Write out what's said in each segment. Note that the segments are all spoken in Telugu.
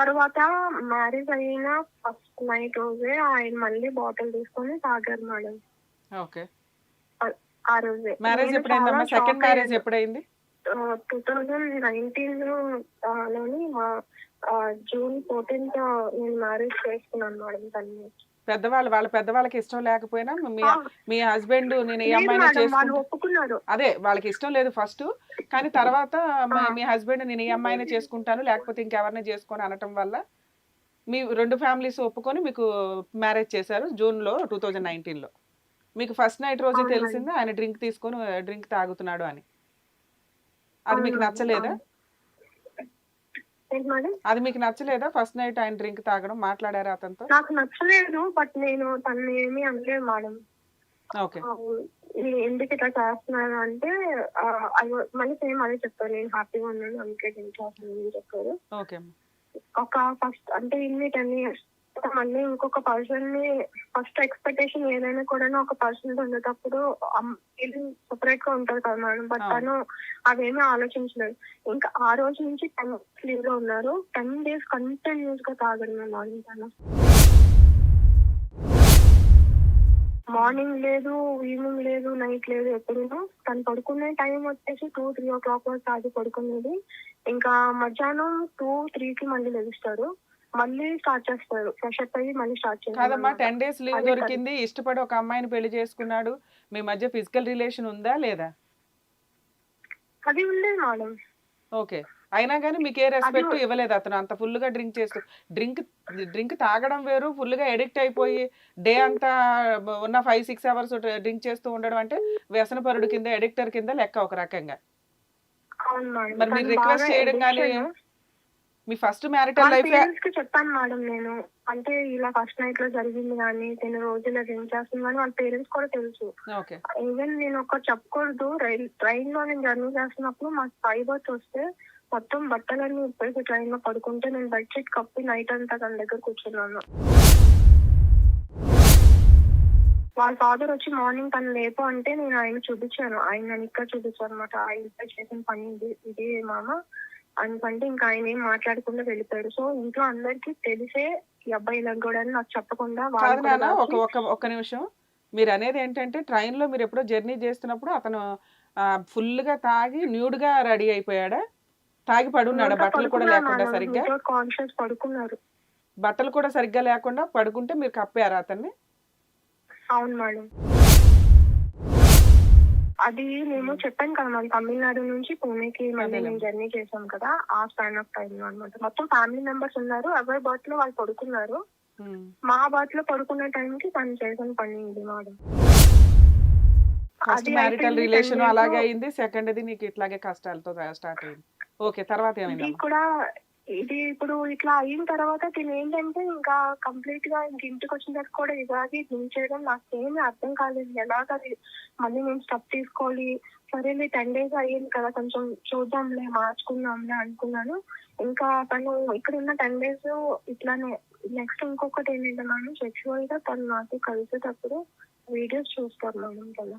తర్వాత మ్యారేజ్ అయిన ఫస్ట్ నైట్ రోజే ఆయన మళ్ళీ బాటిల్ తీసుకొని తాగారు మేడం ఓకే. ఆ- రోజే. మ్యారేజ్ ఎప్పుడైందమ్మా సెకండ్ మ్యారేజ్ ఎప్పుడైంది? టూ థౌజండ్ నైన్టీన్లోని జూన్ ఫోర్టీన్త్ నేను మ్యారేజ్ చేసుకున్నాను మేడం తన్ని పెద్దవాళ్ళు వాళ్ళ పెద్దవాళ్ళకి ఇష్టం లేకపోయినా మీ మీ హస్బెండ్ నేను ఈ లేదు అమ్మాయిని మేడం, వాళ్ళు చేసుకుంటా ఒప్పుకున్నారు. అదే వాళ్ళకి ఇష్టం లేదు ఫస్ట్. కానీ తర్వాత మీ- హస్బెండ్ నేను ఈ అమ్మాయిని చేసుకుంటాను లేకపోతే ఇంకెవరిని చేసుకొని అనటం వల్ల మీ రెండు ఫ్యామిలీస్ ఒప్పుకొని మీకు మ్యారేజ్ చేశారు జూన్లో టూ థౌజండ్ నైన్టీన్లో. మీకు ఫస్ట్ నైట్ రోజే. తెలిసింది? ఆయన డ్రింక్ తీసుకొని డ్రింక్ తాగుతున్నాడు అని. అది మీకు నచ్చలేదా? అది మీకు నచ్చలేదా? ఫస్ట్ నైట్ ఆయన డ్రింక్ తాగడం మాట్లాడారా అతనితో? నాకు నచ్చలేదు బట్ నేను తను ఏమీ అనలేదు మేడం. ఓకే. ఎందుకు ఇట్లా చేస్తున్నారు అంటే మళ్ళీ సేమ్ అదే చెప్పారు నేను హ్యాపీగా ఉన్నాను అందుకే డ్రింక్ చేస్తున్నాను అని చెప్పారు. ఓకే. ఒక ఫస్ట్ అంటే ఇన్ని టెన్ ఇయర్స్ మళ్ళీ ఇంకొక పర్సన్ని ఫస్ట్ ఎక్స్పెక్టేషన్ ఏదైనా కూడా ఒక పర్సన్ ఉండేటప్పుడు సపరేట్గా ఉంటారు కదా మేడం బట్. తను అవేమీ ఆలోచించలేదు. ఇంకా ఆ రోజు నుంచి టెన్ లీవ్లో ఉన్నారు. టెన్ డేస్ కంటిన్యూస్గా తాగడం మార్నింగ్ తను. మార్నింగ్ లేదు ఈవినింగ్ లేదు నైట్ లేదు ఎప్పుడు తను పడుకునే టైం వచ్చేసి టూ త్రీ ఓ క్లాక్ వరకు తాగి పడుకునేది. ఇంకా మధ్యాహ్నం టూ త్రీ కి మళ్ళీ లెగుస్తాడు మళ్ళీ స్టార్ట్ చేస్తారు. ఫ్రెష్ అప్ అయ్యి మళ్ళీ స్టార్ట్ కాదమ్మా చేస్తారు టెన్ డేస్ లీవ్ అదే దొరికింది. ఇష్టపడి ఒక అమ్మాయిని పెళ్ళి చేసుకున్నాడు. మీ మధ్య ఫిజికల్ రిలేషన్ ఉందా లేదా? అది ఉండేది మేడం ఓకే. అయినా కానీ మీకు ఏ రెస్పెక్ట్ అది- ఇవ్వలేదు అతను. అంత ఫుల్గా డ్రింక్ చేస్తూ డ్రింక్ డ్రింక్ తాగడం వేరు ఫుల్గా ఎడిక్ట్ అయిపోయి డే అంతా ఉన్న ఫైవ్ సిక్స్ అవర్స్ డ్రింక్ చేస్తూ ఉండడం అంటే వ్యసనపరుడు కింద ఎడిక్టర్ కింద లెక్క ఒక రకంగా. అవును మేడం మరి మీరు తను రిక్వెస్ట్ బాగా చేయడం కానీ addiction. మీ ఫస్ట్ మ్యారిటల్ లైఫ్కి చెప్పాను మేడం నేను. అంటే ఇలా ఫస్ట్ నైట్లో జరిగింది కానీ నేను రోజులో డ్రింక్ చేస్తుంది కానీ వాళ్ళ పేరెంట్స్ కూడా తెలుసు. ఓకే. ఈవెన్ నేను ఒక చెప్పకూడదు రైల్ ట్రైన్లో నేను జర్నీ చేస్తున్నప్పుడు మా బస్ వస్తే మొత్తం బట్టలన్నీ ఇప్పటికీ ట్రైన్లో పడుకుంటే నేను బెడ్ షీట్ కప్పి నైట్ అంతా తన దగ్గర కూర్చున్నాను. వాళ్ళ ఫాదర్ వచ్చి మార్నింగ్ తను లేపు అంటే నేను ఆయన చూపించాను. ఆయన నన్ను ఇక్కడ చూపించాను అనమాట ఆయన చేసిన పని ఇది ఇది మామ. అనుకంటే ఇంకా ఆయన ఏం మాట్లాడకుండా వెళ్ళిపోయాడు. సో ఇంట్లో అందరికీ తెలిసే ఈ అబ్బాయి లగ్గోడని నాకు చెప్పకుండా కూడా ఒక ఒక ఒక్క నిమిషం. మీరు అనేది ఏంటంటే train లో మీరు ఎప్పుడో జర్నీ చేస్తున్నప్పుడు అతను ఫుల్గా తాగి న్యూడ్గా రెడీ అయిపోయాడా? తాగి పడున్నాడా? బట్టలు కూడా లేకుండా. సరిగ్గా? conscious పడుకున్నారు. బట్టలు కూడా సరిగ్గా లేకుండా పడుకుంటే మీరు కప్పారా అతన్ని? అవును మేడం. అది మేము చెప్పాను కదా మనం తమిళనాడు నుంచి పూణేకి మళ్ళీ. మేము జర్నీ చేసాం కదా ఆ స్పాన్ ఆఫ్ టైం లో అనమాట మొత్తం ఫ్యామిలీ మెంబర్స్ ఉన్నారు. ఎవరి బర్త్లో వాళ్ళు పడుకున్నారు. మా బర్త్లో పడుకునే టైం కి తను చేసిన పని ఇది మేడం ఫస్ట్ మ్యారిటల్ రిలేషన్ అలాగే అయింది. సెకండ్ది నీకు ఇట్లాగే కష్టాలతో స్టార్ట్ అయింది. ఓకే తర్వాత ఇది ఏమైందమ్మా? కూడా ఇది ఇప్పుడు ఇట్లా అయిన తర్వాత దీని ఏంటంటే ఇంకా కంప్లీట్గా ఇంక ఇంటికి వచ్చిన తర్వాత కూడా ఇలాగే థింక్ చేయడం నాకు ఏమీ అర్థం కాలేదు. ఎలాగ అది మళ్ళీ నేను స్టెప్ తీసుకోవాలి? సరే మీ టెన్ డేస్ అయ్యింది కదా కొంచెం చూద్దాంలే మార్చుకుందాంలే అనుకున్నాను. ఇంకా తను ఇక్కడ ఉన్న టెన్ డేస్ ఇట్లానే నెక్స్ట్ ఇంకొకటి ఏంటంటే మనం సెక్చువల్గా తను నాకు కలిసేటప్పుడు వీడియోస్ చూస్తారు మనం కదా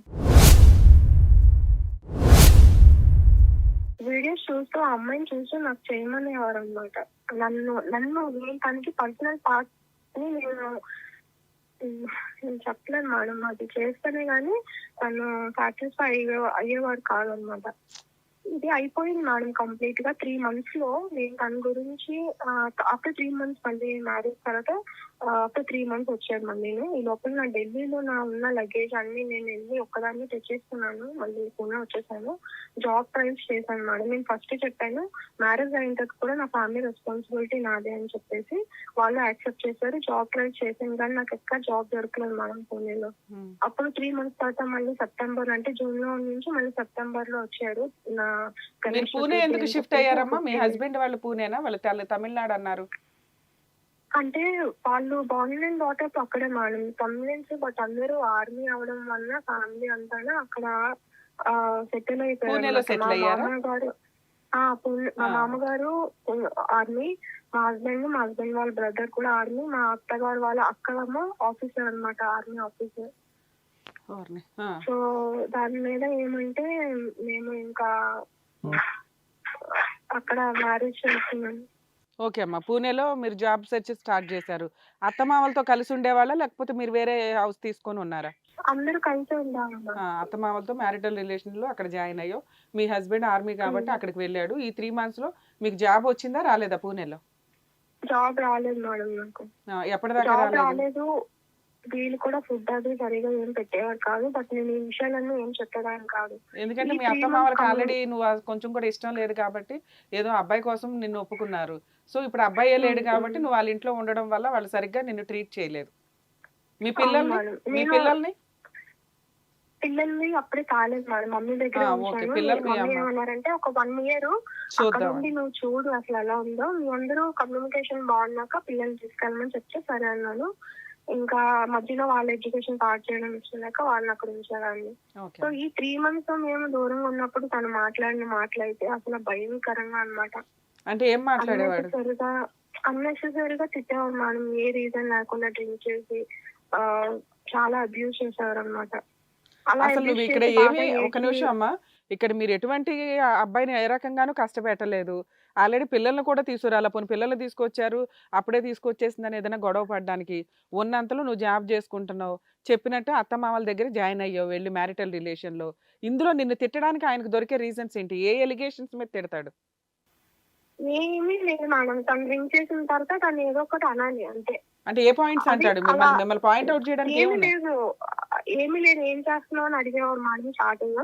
వీడియోస్ చూస్తూ ఆ అమ్మాయిని చూస్తూ నాకు చేయమనేవారు అనమాట నన్ను నన్ను నేను తనకి పర్సనల్ పార్ట్ని నేను నేను చెప్పలేను మేడం. అది చేస్తేనే కానీ తను సాటిస్ఫై అయ్యే అయ్యేవాడు కాదనమాట ఇది అయిపోయింది మేడం కంప్లీట్గా త్రీ మంత్స్లో నేను తన గురించి ఆఫ్టర్ త్రీ మంత్స్ మళ్ళీ మ్యారేజ్ తర్వాత ఆఫ్టర్ త్రీ మంత్స్ వచ్చాను మళ్ళీ ఈ లోపల నా ఢిల్లీలో నా ఉన్న లగేజ్ అన్ని నేను వెళ్ళి ఒక్కదాన్ని తెచ్చేసుకున్నాను మళ్ళీ పూణే వచ్చేసాను. జాబ్ ట్రైల్స్ చేశాను మేడం నేను ఫస్ట్ చెప్పాను మ్యారేజ్ అయిన తర్వాత కూడా నా ఫ్యామిలీ రెస్పాన్సిబిలిటీ నాదే అని చెప్పేసి వాళ్ళు యాక్సెప్ట్ చేశారు. జాబ్ ట్రైల్స్ చేశాను కానీ నాకు ఎక్కడ జాబ్ దొరకలేదు మేడం పూణేలో. ఉమ్. అప్పుడు త్రీ మంత్స్ తర్వాత మళ్ళీ సెప్టెంబర్ అంటే జూన్లో నుంచి మళ్ళీ సెప్టెంబర్లో వచ్చారు నా పూణే ఎందుకు షిఫ్ట్ అయ్యారమ్మా? మీ హస్బెండ్ వాళ్ళు పూణేనా? వాళ్ళు తమిళనాడు అన్నారు. అంటే వాళ్ళు బార్న్ అండ్ డాటర్ అక్కడే మేడం. తమిళన్స్ బట్ అందరూ ఆర్మీ అవడం వల్ల ఫ్యామిలీ అంతా అక్కడ సెటిల్ అయిపోయారు మా అయ్యారా? మామగారు మా ఆర్మీ మా హస్బెండ్ మా హస్బెండ్ వాళ్ళ బ్రదర్ కూడా ఆర్మీ మా అత్తగారు వాళ్ళ అక్కడేమో ఆఫీసర్ అన్నమాట ఆర్మీ ఆఫీసర్ ఓర్ని. ఆ. సో దాని మీద ఏమంటే మేము ఇంకా అక్కడ మ్యారేజ్ చేస్తున్నాం. ఓకే అమ్మా. పూణేలో మీరు జాబ్ సెర్చ్ స్టార్ట్ చేశారు. అత్తమామలతో కలిసి ఉండేవాళ్ళ? లేకపోతే మీరు వేరే హౌస్ తీసుకొని ఉన్నారా? అందరూ కలిసి ఆ, అత్తమామలతో మ్యారిటల్ రిలేషన్లో అక్కడ జాయిన్ అయ్యో మీ హస్బెండ్ ఆర్మీ కాబట్టి. అక్కడికి వెళ్ళాడు. ఈ త్రీ మంత్స్లో మీకు జాబ్ వచ్చిందా? రాలేదా పూణేలో? జాబ్ రాలేదు మేడం నాకు. ఎప్పటిదాకా రాలేదు. వీళ్ళు కూడా ఫుడ్ అది సరిగా ఏం పెట్టేవారు కాదు. బట్ నేను ఈ విషయాలన్నీ ఏం చెప్పేదాన్ని కాదు. ఎందుకంటే మీ అత్తమామలకి months ఆల్రెడీ నువ్వు ఆ కొంచెం కూడా ఇష్టం లేదు కాబట్టి ఏదో అబ్బాయి కోసం నిన్ను ఒప్పుకున్నారు. సో ఇప్పుడు అబ్బాయే లేడు మ్మ్. కాబట్టి నువ్వు వాళ్ళ ఇంట్లో ఉండడం వల్ల వాళ్ళు సరిగ్గా నిన్ను ట్రీట్ చేయలేదు. మీ పిల్లల్ని. మీ పిల్లల్ని? పిల్లల్ని అప్పుడే కాలేదు మేడం. మమ్మీ దగ్గర మమ్మీ. ఏమన్నారంటే ఒక వన్ ఇయర్ అక్కడ ఉండి నువ్వు చూడు అసలు ఎలా ఉందో. మీ అందరూ కమ్యూనికేషన్ బాగున్నాక పిల్లల్ని తీసుకెళ్ళమని చెప్తే సరే అన్నాను. ఇంకా మధ్యలో వాళ్ళ ఎడ్యుకేషన్ స్టార్ట్ చేయడం ఇచ్చినాక వాళ్ళని అక్కడ ఉంచేదాన్ని సో ఈ త్రీ మంత్స్ మేము దూరంగా ఉన్నప్పుడు తను మాట్లాడిన మాటలైతే అసలు భయంకరంగా అన్నమాట. అంటే ఏం మాట్లాడేవాడు? అన్నెసెసరీగా తిట్టేవాడు మేడం. ఏ రీజన్ లేకుండా డ్రింక్ చేసి చాలా అబ్యూస్ చేసేవారు అనమాట అలా అసలు ఇక్కడ ఏమి ఒక నిమిషం అమ్మా. ఇక్కడ మీరు ఎటువంటి అబ్బాయిని ఏ రకంగానూ కష్టపెట్టలేదు. ఆల్రెడీ పిల్లల్ని కూడా తీసుకురాలా. పోనీ పిల్లల్ని తీసుకొచ్చారు అప్పుడే తీసుకొచ్చేసిందని ఏదైనా గొడవ పడడానికి ఉన్నంతలో నువ్వు జాబ్ చేసుకుంటున్నావు. చెప్పినట్టు అత్త మామల దగ్గర జాయిన్ అయ్యావు వెళ్ళి మ్యారిటల్ రిలేషన్లో ఇందులో నిన్ను తిట్టడానికి ఆయనకు దొరికే రీజన్స్ ఏంటి? ఏ ఎలిగేషన్స్ మీద తిడతాడు? ఏమీ లేదు మేడం. తను డ్రింక్ చేసిన తర్వాత తను ఏదో ఒకటి అనాలి అంతే. అంటే ఏ పాయింట్స్ అంటాడు మిమ్మల్ని మిమ్మల్ని పాయింట్ అవుట్ చేయడానికి ఏమి లేదు. ఏమి లేదు. ఏం చేస్తున్నావు అని అడిగేవారు మేడం స్టార్టింగ్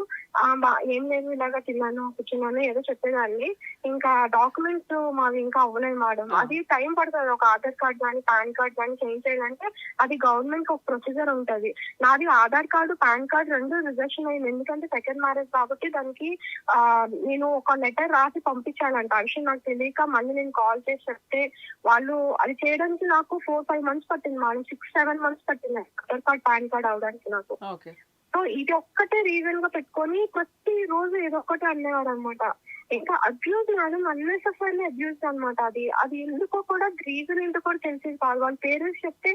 ఏం లేదు ఇలాగా తిన్నాను కూర్చున్నాను ఏదో చెప్పేదాన్ని. ఇంకా డాక్యుమెంట్స్ మావి ఇంకా అవ్వలేదు మేడం. అది టైం పడుతుంది. ఒక ఆధార్ కార్డ్ కానీ పాన్ కార్డ్ కానీ చేంజ్ చేయాలంటే అది గవర్నమెంట్ ఒక ప్రొసీజర్ ఉంటది. నాది ఆధార్ కార్డు పాన్ కార్డ్ రెండు రిజెక్షన్ అయింది. ఎందుకంటే సెకండ్ మ్యారేజ్ కాబట్టి దానికి నేను ఒక లెటర్ రాసి పంపించాలంట. ఆ విషయం నాకు తెలియక మళ్ళీ నేను కాల్ చేసి చెప్తే వాళ్ళు అది చేయడానికి నాకు ఫోర్ ఫైవ్ మంత్స్ పట్టింది మేడం సిక్స్ సెవెన్ మంత్స్ పట్టింది. ఆధార్ కార్డ్ పాన్ కార్డ్ అవడానికి నాకు. సో ఇది ఒక్కటే రీజన్గా పెట్టుకొని ప్రతి రోజు ఏదో ఒకటి అనేవాడు అనమాట ఇంకా అబ్యూజ్ మేడం అన్నెసెసరీ అబ్యూజ్ అన్నమాట అది. అది ఎందుకో కూడా రీజన్ ఎందుకో కూడా తెలిసేది కాదు. వాళ్ళ పేరెంట్స్ చెప్తే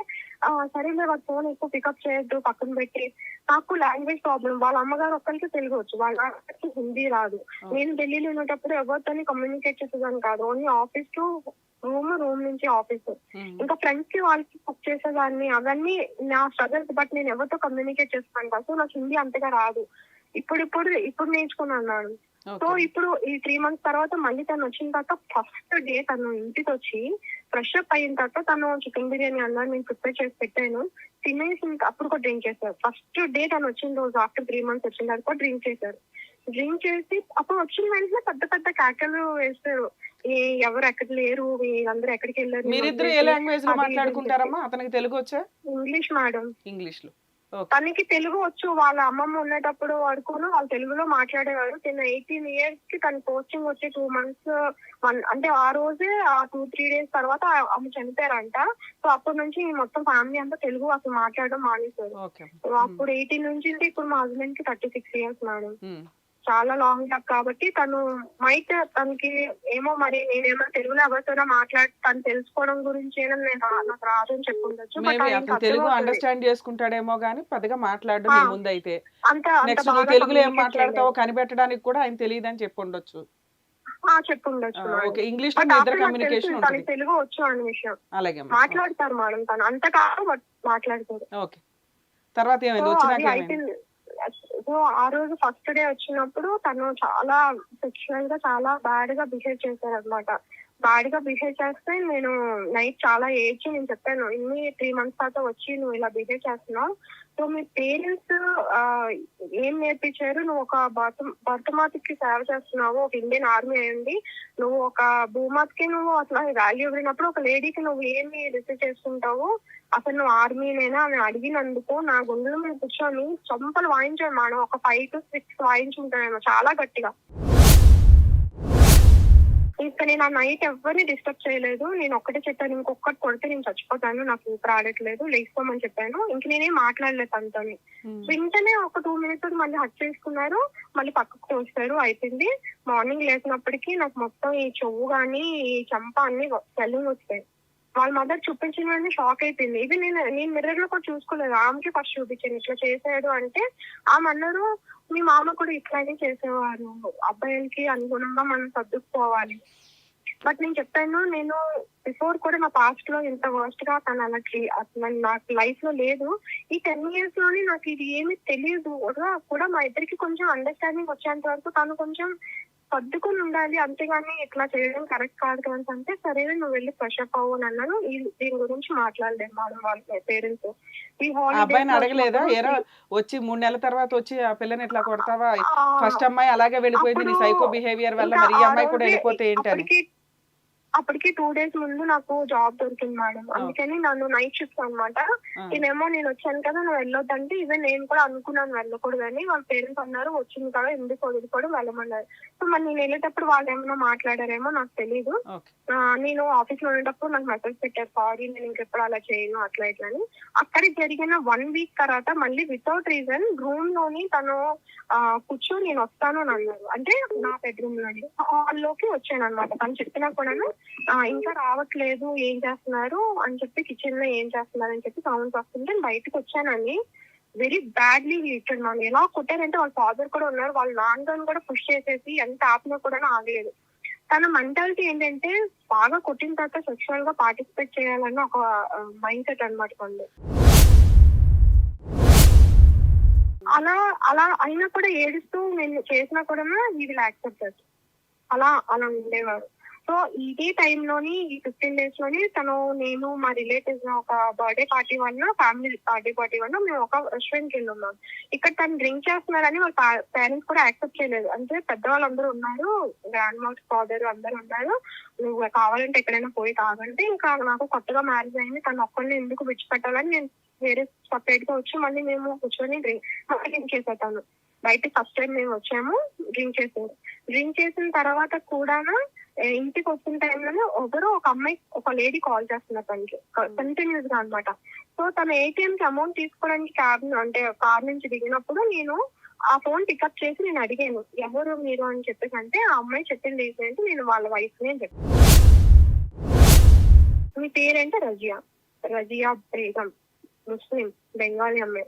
సరేలే వాళ్ళ ఫోన్ ఎక్కువ పికప్ చేయొద్దు పక్కన పెట్టి. నాకు లాంగ్వేజ్ ప్రాబ్లం వాళ్ళ అమ్మగారు ఒక్కరికి తెలుగు వచ్చు వాళ్ళ నాన్నకి హిందీ రాదు. నేను ఢిల్లీలో ఉన్నప్పుడు ఎవరితోని కమ్యూనికేట్ చేసేదాన్ని కాదు. Only office to room room నుంచి ఆఫీస్. ఇంకా ఫ్రెండ్స్కి వాళ్ళకి కుక్ చేసేదాన్ని. అవన్నీ నా స్ట్రగల్స్ బట్ నేను ఎవరితో కమ్యూనికేట్ చేస్తాను? కదా సో నాకు హిందీ అంతగా రాదు. ఇప్పుడు ఇప్పుడు ఇప్పుడు నేర్చుకున్నాను సో ఇప్పుడు ఈ త్రీ మంత్స్ తర్వాత మళ్ళీ తను వచ్చిన తర్వాత ఫస్ట్ డే తను ఇంటికి వచ్చి ఫ్రెష్ అప్ అయిన తర్వాత తను చికెన్ బిర్యానీ అన్నారు నేను ప్రిపేర్ చేసి పెట్టాను. తినేసి ఇంకా అప్పుడు కూడా డ్రింక్ చేశారు. ఫస్ట్ డే తను వచ్చిన రోజు ఆఫ్టర్ త్రీ మంత్స్ వచ్చిన తర్వాత కూడా డ్రింక్ చేశారు. డ్రింక్ చేసి అప్పుడు వచ్చిన వెంటనే పెద్ద పెద్ద కేకలు వేస్తారు. ఎవరు ఎక్కడ లేరు వీళ్ళందరూ ఎక్కడికి వెళ్ళారు మీరిద్దరు ఏ లాంగ్వేజ్లో మాట్లాడుకుంటారమ్మా? అతనికి తెలుగు వచ్చా ఇంగ్లీష్ మేడం. ఇంగ్లీష్లో తనకి తెలుగు వచ్చు వాళ్ళ అమ్మమ్మ ఉండేటప్పుడు వరకును వాళ్ళు తెలుగులో మాట్లాడేవారు. తిన్న ఎయిటీన్ ఇయర్స్కి తన కోచింగ్ వచ్చి టూ మంత్స్ వన్ అంటే ఆ రోజే ఆ టూ త్రీ డేస్ తర్వాత ఆమె చనిపోయారంట. సో అప్పటి నుంచి మొత్తం ఫ్యామిలీ అంతా తెలుగు అసలు మాట్లాడడం మానేశారు. అప్పుడు ఎయిటీన్ నుంచి ఇప్పుడు మా హస్బెండ్కి థర్టీ సిక్స్ ఇయర్స్ మేడం. చాలా లాంగ్ గ్యాప్ కాబట్టి తను మైట్ తనకి ఏమో మరి నేనేమో తెలుగులో ఎవరితోనో మాట్లాడి తను తెలుసుకోవడం గురించి ఏదో నేను నాకు రాదు అని చెప్పుండొచ్చు తెలుగు. అండర్స్టాండ్ చేసుకుంటాడేమో గానీ పెద్దగా మాట్లాడడం ఆ. మీ ముందు అయితే అంత అంత నెక్స్ట్ నువ్వు తెలుగులో ఏం మాట్లాడతావో. కనిపెట్టడానికి కూడా ఆయన తెలియదని చెప్పుండొచ్చు మేడం. ఓకే ఇంగ్లీష్ ఇద్దరు నాకు కమ్యూనికేషన్ ఉంటుంది తెలుగు వచ్చు అనే విషయం అలాగే. మాట్లాడతారు మేడం తను అంత కాదు బట్ మాట్లాడతారు ఓకే తర్వాత ఏమైంది వచ్చినాక ఏమైంది సో ఆ రోజు ఫస్ట్ డే వచ్చినప్పుడు తను చాలా సెక్షువల్గా చాలా బ్యాడ్గా బిహేవ్ చేశారు అనమాట బాడీగా బిహేవ్ చేస్తే నేను నైట్ చాలా ఏడ్చి నేను చెప్పాను ఇన్ని త్రీ మంత్స్ తర్వాత వచ్చి నువ్వు ఇలా బిహేవ్ చేస్తున్నావు సో మీ పేరెంట్స్ ఏం నేర్పించారు? నువ్వు ఒక భర్త భర్తమాతకి సేవ చేస్తున్నావు ఒక ఇండియన్ ఆర్మీ అయ్యండి నువ్వు ఒక భూమాతకి నువ్వు అట్లా వాల్యూ ఇవ్వనప్పుడు ఒక లేడీకి నువ్వు ఏమి రిసీవ్ చేస్తుంటావు అసలు నువ్వు ఆర్మీనేనా? అని అడిగినందుకు నా గుండెల మీద కూర్చొని చంపలు వాయించాను మేడం ఒక ఫైవ్ టు సిక్స్ వాయించుంటానేమో చాలా గట్టిగా. ఇంకా నేను ఆ నైట్ ఎవరిని డిస్టర్బ్ చేయలేదు. నేను ఒక్కటే చెప్పాను ఇంకొకటి కొడితే నేను చచ్చిపోతాను నాకు ఊపిరి ఆడట్లేదు లేచిపోమని చెప్పాను. ఇంక నేనేం మాట్లాడలేదు తనతోని. ఉమ్. వెంటనే ఒక టూ మినిట్స్ మళ్ళీ హక్ చేసుకున్నారు. మళ్ళీ పక్కకు తోస్తారు అయిపోయింది. మార్నింగ్ లేచినప్పటికీ నాకు మొత్తం ఈ చెవు గాని ఈ చంప అన్ని స్వెల్లింగ్ వచ్చాయి. వాళ్ళ మదర్ చూపించిన వెంటనే షాక్ అయిపోయింది. ఇది నేను నేను మిర్రర్లో కూడా చూసుకోలేదు. ఆమెకి ఫస్ట్ చూపించాను. ఇట్లా చేశాడు అంటే ఆమె అన్నారు మీ మామ కూడా ఇట్లానే చేసేవారు. అబ్బాయిలకి అనుగుణంగా మనం సర్దుకుపోవాలి. బట్ నేను చెప్పాను నేను బిఫోర్ కూడా నా పాస్ట్లో ఇంత వర్స్ట్గా తను అలాంటి నాకు లైఫ్లో లేదు. ఈ టెన్ ఇయర్స్లోనే నాకు ఇది ఏమీ తెలియదు కూడా కూడా మా ఇద్దరికి కొంచెం అండర్స్టాండింగ్ వచ్చేంత వరకు తను కొంచెం సర్దుకుని ఉండాలి. అంతేగాని ఇట్లా చేయడం కరెక్ట్ కాదు కదా అంటే సరే నువ్వు వెళ్ళి ఫ్రెష్ అప్ అవ్వు అని అన్నాను. ఈ- దీని గురించి మాట్లాడలేదు మేడం వాళ్ళ పేరెంట్స్. ఈ అబ్బాయిని అడగలేదా? ఎరా వచ్చి మూడు నెలల తర్వాత వచ్చి ఆ పిల్లని ఇట్లా కొడతావా? ఫస్ట్ అమ్మాయి అలాగే వెళ్ళిపోయింది నీ సైకో బిహేవియర్ వల్ల మరి ఈ అమ్మాయి కూడా వెళ్ళిపోతే ఏంటని? అప్పటికి టూ డేస్ ముందు నాకు జాబ్ దొరికింది మేడం అందుకని నన్ను నైట్ షిఫ్ట్ అన్నమాట. ఆ. నేనేమో నేను వచ్చాను కదా నువ్వు వెళ్ళొద్దంటే ఈవెన్ నేను కూడా అనుకున్నాను వెళ్ళకూడదు అని వాళ్ళ పేరెంట్స్ అన్నారు వచ్చింది కదా ఎందుకు వదులుకోవడం వెళ్ళమన్నారు. సో మరి నేను వెళ్ళేటప్పుడు వాళ్ళు ఏమైనా మాట్లాడారేమో నాకు తెలియదు నేను ఆఫీస్లో ఉండేటప్పుడు నాకు మెసేజ్ పెట్టారు సారీ నేను ఇంకెప్పుడు అలా చేయను అట్లా ఇట్లా అని. అక్కడ జరిగిన వన్ వీక్ తర్వాత మళ్ళీ వితౌట్ రీజన్ రూమ్లోని తను ఆ, కూర్చొని నేను వస్తాను అని అన్నారు. అంటే నా బెడ్రూమ్లోని. హాల్లోకి వచ్చాను అనమాట తను చెప్పినా కూడా ఇంకా రావట్లేదు ఏం చేస్తున్నారు అని చెప్పి కిచెన్లో ఏం చేస్తున్నారు అని చెప్పి సౌండ్స్ వస్తుంటే బయటకు వచ్చానండి. వెరీ బ్యాడ్లీ హీటెడ్ మ్యామ్ ఎలా కొట్టారంటే వాళ్ళ ఫాదర్ కూడా ఉన్నారు. వాళ్ళ నాన్న కూడా పుష్ చేసేసి ఎంత ఆపినా కూడా ఆగలేదు. తన మెంటాలిటీ ఏంటంటే బాగా కొట్టిన తర్వాత సెక్షువల్గా పార్టిసిపేట్ చేయాలని ఒక మైండ్ సెట్ అనమాట కొండ అలా అలా అయినా కూడా ఏడుస్తూ నేను చేసినా కూడా ఈ విల్ యాక్సెప్ట్ అలా అలా ఉండేవారు. సో ఇదే టైంలోని ఈ ఫిఫ్టీన్ డేస్లోని తను నేను మా రిలేటివ్స్ ఒక బర్త్డే పార్టీ వల్ల ఫ్యామిలీ బర్త్డే పార్టీ వల్ల మేము ఒక రెస్టారెంట్కి ఉన్నాం ఇక్కడ తను డ్రింక్ చేస్తున్నారని వాళ్ళ పేరెంట్స్ కూడా యాక్సెప్ట్ చేయలేదు. అంటే పెద్దవాళ్ళు అందరూ ఉన్నారు గ్రాండ్ మాస్ ఫాదర్ అందరూ ఉన్నారు. నువ్వు కావాలంటే ఎక్కడైనా పోయి తాగంటే ఇంకా నాకు కొత్తగా మ్యారేజ్ అయింది. తను ఒక్కరిని ఎందుకు విడిచిపెట్టాలని నేను వేరే సపరేట్గా వచ్చి మళ్ళీ మేము కూర్చొని డ్రింక్ డ్రింక్ చేసేటాను బయట ఫస్ట్ టైం మేము వచ్చాము డ్రింక్ చేసాము డ్రింక్ చేసిన తర్వాత కూడా ఇంటికి వచ్చిన టైంలోనే ఒకరు ఒక అమ్మాయి ఒక లేడీ కాల్ చేస్తున్నారు తనకి. కంటిన్యూస్గా అనమాట సో తన ఏటీఎం కి అమౌంట్ తీసుకోవడానికి క్యాబ్ అంటే కార్ నుంచి దిగినప్పుడు నేను ఆ ఫోన్ పికప్ చేసి నేను అడిగాను ఎవరు మీరు? అని చెప్పేసి అంటే ఆ అమ్మాయి చెప్పింది ఏంటంటే నేను వాళ్ళ వైఫ్ అని చెప్పి. మీ పేరేంటే? రజియా. రజియా బేగం. ముస్లిం బెంగాలీ అమ్మాయి.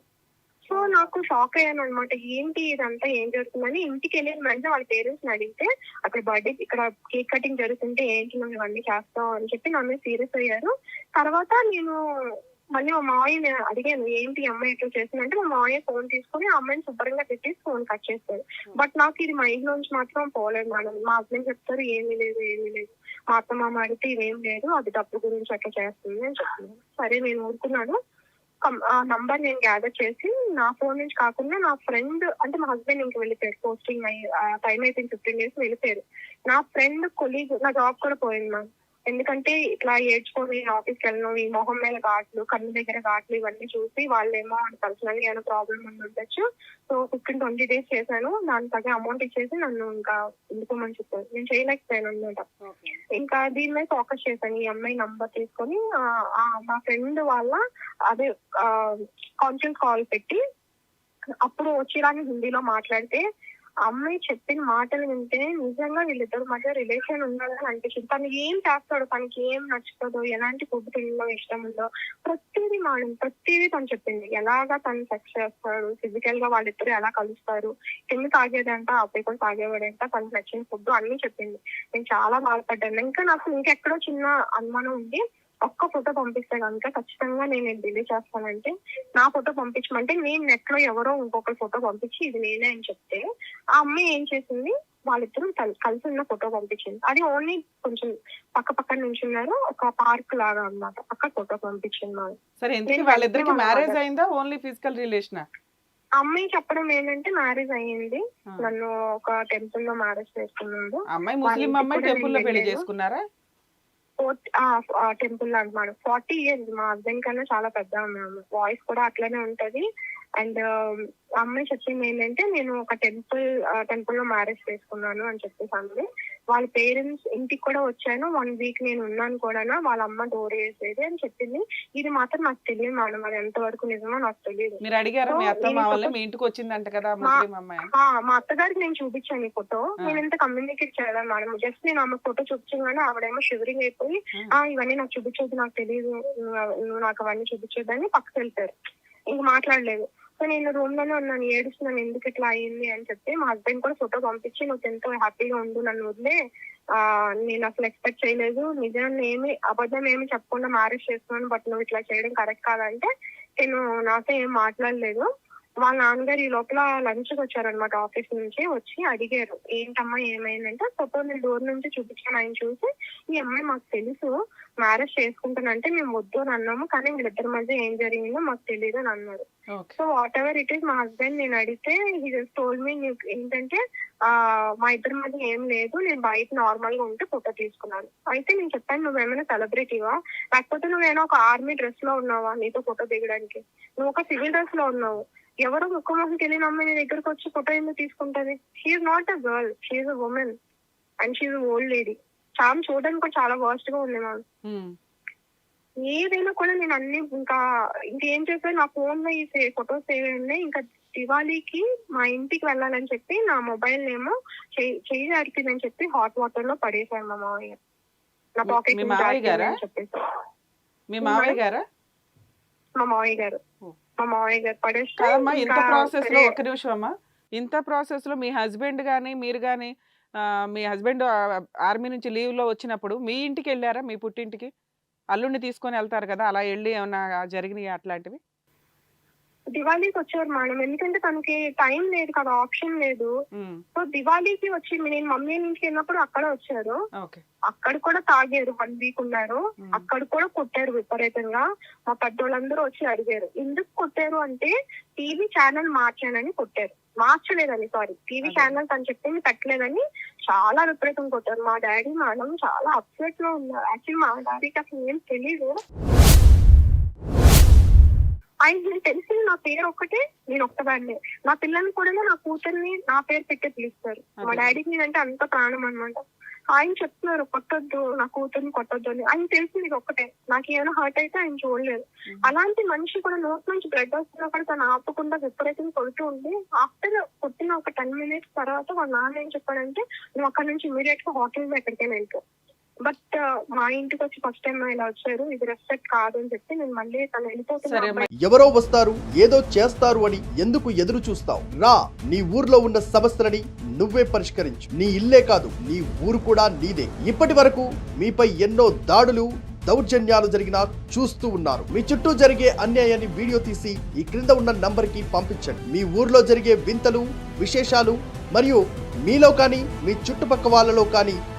సో నాకు షాక్ అయ్యాను అనమాట ఏంటి ఇదంతా? ఏం జరుగుతుందని ఇంటికి వెళ్ళిన వెంటనే వాళ్ళ పేరెంట్స్ అడిగితే అక్కడ బర్త్డే ఇక్కడ కేక్ కటింగ్ జరుగుతుంటే ఏంటి నువ్వు ఇవన్నీ చేస్తావు? అని చెప్పి నా మీద సీరియస్ అయ్యారు. తర్వాత నేను మళ్ళీ మా మావయ్యని అడిగాను ఏంటి అమ్మాయి ఎట్లా చేసిందంటే మా మావయ్య ఫోన్ తీసుకుని ఆ అమ్మాయిని శుభ్రంగా పెట్టి ఫోన్ కట్ చేస్తారు బట్ నాకు ఇది మైండ్ నుంచి మాత్రం పోలేదు మేడం. మా హస్బెండ్ చెప్తారు ఏమీ లేదు ఏమీ లేదు. మా అత్త మామ అడిగితే ఇవేం లేదు అది డబ్బు గురించి అట్లా చేస్తుంది అని చెప్తున్నాను సరే నేను ఊరుకున్నాను. ఆ నంబర్ నేను గ్యాదర్ చేసి నా ఫోన్ నుంచి కాకుండా నా ఫ్రెండ్ అంటే మా హస్బెండ్ ఇంక వెళ్ళిపోయారు పోస్టింగ్ అయ్యి టైం అయిపోయింది ఫిఫ్టీన్ డేస్ వెళ్ళిపోయారు నా ఫ్రెండ్ కొలీగ్ నా జాబ్ కూడా పోయింది మ్యామ్ ఎందుకంటే ఇట్లా ఏడ్చుకొని ఆఫీస్కి వెళ్ళను ఈ మొహం మీద ఘాట్లు కన్ను దగ్గర ఘాట్లు ఇవన్నీ చూసి వాళ్ళేమో పర్సనల్గా ఏమైనా ప్రాబ్లమ్ ఉండి ఉండొచ్చు. సో ఫిఫ్టీన్ ట్వంటీ డేస్ చేశాను. దాని తగ్గ అమౌంట్ ఇచ్చేసి నన్ను ఇంకా ఎందుకోమని చెప్పారు. నేను చేయలేకపోయాను అనమాట ఇంకా దీని మీద ఫోకస్ చేశాను. ఈ అమ్మాయి నంబర్ తీసుకొని మా ఫ్రెండ్ వాళ్ళ అదే కాన్ఫరెన్స్ కాల్ పెట్టి అప్పుడు వచ్చిరాని హిందీలో మాట్లాడితే అమ్మాయి చెప్పిన మాటలు వింటే నిజంగా వీళ్ళిద్దరు మధ్య రిలేషన్ ఉండాలని అనిపించింది. తను ఏం చేస్తాడు తనకి ఏం నచ్చుతుందో ఎలాంటి ఫుడ్ తినడం ఇష్టం ఉందో ప్రతిదీ మేడం ప్రతిదీ తను చెప్పింది. ఎలాగా తను సెక్స్ చేస్తాడు ఫిజికల్గా వాళ్ళిద్దరు ఎలా కలుస్తారు కింద తాగేదంట అబ్బాయి కూడా తాగేవాడంట తనకు నచ్చిన ఫుడ్ అన్ని చెప్పింది. నేను చాలా బాధపడ్డాను. ఇంకా నాకు ఇంకెక్కడో చిన్న అనుమానం ఉంది. ఒక్క ఫోటో పంపిస్తే కనుక ఖచ్చితంగా నేను డిలే చేస్తానంటే నా ఫోటో పంపించమంటే నేను నెట్లో ఎవరో ఇంకొక ఫోటో పంపించి ఇది నేనే అని చెప్తే ఆ అమ్మాయి ఏం చేసింది? వాళ్ళిద్దరూ కల్- కలిసి ఉన్న ఫోటో పంపించింది. అది ఓన్లీ కొంచెం పక్క పక్కన నుంచి ఉన్నారు ఒక పార్క్ లాగా అన్నమాట. పక్క ఫోటో పంపించింది సరే వాళ్ళిద్దరికి మ్యారేజ్ అయిందా? ఓన్లీ ఫిజికల్ రిలేషన్ అమ్మాయి చెప్పడం ఏంటంటే మ్యారేజ్ అయ్యింది. నన్ను ఒక టెంపుల్లో మ్యారేజ్ చేసుకున్నాడు. అమ్మాయి ముస్లిం అమ్మాయి టెంపుల్లో పెళ్ళి వెళ్ళాను. చేసుకున్నారా టెంపుల్ అంటున్నాడు ఫార్టీ ఇయర్స్ మా హస్బెండ్ కన్నా చాలా పెద్ద ఆమె వాయిస్ కూడా అట్లనే ఉంటది. అండ్ అమ్మాయి చెప్పింది ఏంటంటే నేను ఒక టెంపుల్ టెంపుల్లో మ్యారేజ్ చేసుకున్నాను అని చెప్పేసి అన్నది వాళ్ళ పేరెంట్స్ ఇంటికి కూడా వచ్చాను. వన్ వీక్ నేను ఉన్నాను కూడా వాళ్ళ అమ్మ డోర్ వేసేది అని చెప్పింది. ఇది మాత్రం నాకు తెలియదు మేడం. అది ఎంతవరకు నిజమో నాకు తెలియదు. మీరు అడిగారా? మీ అత్త మా ఇంటికి వచ్చిందంట కదా ముస్లిం అమ్మాయి. ఆ, మా అత్తగారికి నేను చూపించాను ఈ ఫోటో. నేను ఎంత కమ్యూనికేట్ చేయలేదు మేడం. జస్ట్ నేను ఆమె ఫోటో చూపించగానే ఆవిడేమో షివరింగ్ అయిపోయి ఆ. ఇవన్నీ నాకు చూపించొద్దు నాకు తెలియదు. నువ్వు- నువ్వు నాకు అవన్నీ చూపించొద్దు అని పక్కకి వెళ్తారు ఇంక మాట్లాడలేదు. సో నేను రూమ్లోనే ఉన్నాను ఏడుస్తున్నాను ఎందుకు ఇట్లా అయింది అని చెప్పి మా హస్బెండ్ కూడా ఫోటో పంపించి నువ్వు ఎంతో హ్యాపీగా ఉండు నన్ను వదిలే. ఆ నేను అసలు ఎక్స్పెక్ట్ చేయలేదు. నిజాన్ని ఏమి అబద్ధం ఏమి చెప్పకుండా మ్యారేజ్ చేస్తున్నాను బట్ నువ్వు ఇట్లా చేయడం కరెక్ట్ కాదంటే నేను నాతో ఏం మాట్లాడలేదు. వాళ్ళ నాన్నగారు ఈ లోపల లంచ్కి వచ్చారనమాట ఆఫీస్ నుంచి వచ్చి అడిగారు ఏంటమ్మా ఏమైందంటే ఫోటో నేను డోర్ నుంచి చూపించాను ఆయన చూసి ఈ అమ్మాయి మాకు తెలుసు మ్యారేజ్ చేసుకుంటానంటే మేము వద్దు అని అన్నాము కానీ వీళ్ళిద్దరి మధ్య ఏం జరిగిందో మాకు తెలియదు అని అన్నారు. So whatever it is మా హస్బెండ్ నేను అడిగితే హీ జస్ట్ టోల్ మీ నీకు ఏంటంటే ఆ మా ఇద్దరి మధ్య ఏం లేదు నేను బయట నార్మల్గా ఉంటే ఫోటో తీసుకున్నాను. అయితే నేను చెప్పాను నువ్వేమైనా సెలబ్రిటీవా లేకపోతే నువ్వేమైనా ఒక ఆర్మీ డ్రెస్లో ఉన్నావా నీతో ఫోటో దిగడానికి? నువ్వు ఒక సివిల్ డ్రెస్లో ఉన్నావు. ఎవరో ముఖముఖం తెలియని అమ్మాయి దగ్గరకు వచ్చి ఫోటో ఎందుకు తీసుకుంటది? She's not a girl she's a woman and she's old lady చాలా చూడడానికి చాలా వర్స్ట్గా ఉంది మ్యామ్. ఏదైనా కూడా నేను అన్ని ఇంకా ఇంకేం చేశాను? నా ఫోన్లో ఈ ఫొటోస్ సేవ్ ఉన్నాయి? ఇంకా దివాళీకి మా ఇంటికి వెళ్ళాలని చెప్పి నా మొబైల్ ఏమో చెయ్యి జారిపోయిందని చెప్పి హాట్ వాటర్లో పడేశాను మా మావయ్య. నా పాకెట్? చెప్పేసి. మీ మావయ్య గారా? మా గారు ఇంత ప్రాసెస్లో నిమిషం అమ్మా. ఇంత ప్రాసెస్లో మీ హస్బెండ్ గానీ మీరు గానీ ఆ, మీ హస్బెండ్ ఆర్మీ నుంచి లీవ్లో వచ్చినప్పుడు మీ ఇంటికి వెళ్ళారా? మీ పుట్టింటికి? అల్లుడిని తీసుకొని వెళ్తారు కదా అలా వెళ్ళి ఏమన్నా జరిగినాయి అట్లాంటివి? దివాళీకి వచ్చారు మేడం. ఎందుకంటే తనకి టైం లేదు కదా ఆప్షన్ లేదు. సో దివాళీకి వచ్చి నేను మమ్మీ ఇంటికి వెళ్ళినప్పుడు అక్కడ వచ్చారు. అక్కడ కూడా తాగారు వన్ వీక్ ఉన్నారు. అక్కడ కూడా కొట్టారు విపరీతంగా. మా పెద్దోళ్ళందరూ వచ్చి అడిగారు ఎందుకు కొట్టారు అంటే టీవీ ఛానల్ మార్చానని కొట్టారు. మార్చలేదని సారీ టీవీ. ఛానల్ తను చెప్పింది పెట్టలేదని చాలా విపరీతం కొట్టారు. మా డాడీ మేడం చాలా అప్సెట్లో ఉన్నారు. యాక్చువల్లీ మా డాడీకి అసలు ఏం తెలీదు. ఆయన నేను తెలిసింది నా పేరు ఒక్కటే నేను ఒక్కదాన్నే. నా పిల్లల్ని కూడా నా కూతుర్ని నా పేరు పెట్టి పిలుస్తారు. మా. డాడీకి నేనంటే అంత ప్రాణం అన్నమాట. ఆయన చెప్తున్నారు కొట్టొద్దు నా కూతుర్ని కొట్టొద్దు అని. ఆయన తెలిసింది ఒక్కటే. నాకు ఏమైనా హర్ట్ అయితే ఆయన చూడలేదు. అలాంటి మనిషి కూడా నోట్ నుంచి బ్లడ్ వస్తున్నా కూడా తను ఆపకుండా విపరీతంగా కొడుతూ ఉండి ఆఫ్టర్ కొట్టిన ఒక టెన్ మినిట్స్ తర్వాత వాళ్ళ నాన్న ఏం చెప్పాడంటే నువ్వు అక్కడ నుంచి ఇమీడియట్గా హోటల్ ఎక్కడికైనా వెళ్తూ బట్ మా ఇంటికి వచ్చి ఫస్ట్ టైం ఇలా వచ్చారు. ఇది రెస్పెక్ట్ కాదు అని చెప్పి నేను మళ్ళీ తను సరే వెళ్ళిపోతున్నా అమ్మా. ఎవరో వస్తారు ఏదో చేస్తారు అని ఎందుకు ఎదురు చూస్తావు? రా నీ ఊర్లో ఉన్న సమస్యలని నువ్వే పరిష్కరించు. నీ ఇల్లే కాదు నీ ఊరు కూడా నీదే. ఇప్పటి వరకు మీపై ఎన్నో దాడులు దౌర్జన్యాలు జరిగినా చూస్తూ ఉన్నారు. మీ చుట్టూ జరిగే అన్యాయాన్ని వీడియో తీసి ఈ క్రింద ఉన్న నంబర్కి పంపించండి. మీ ఊర్లో జరిగే వింతలు విశేషాలు మరియు మీలో కానీ మీ చుట్టుపక్క వాళ్ళలో కానీ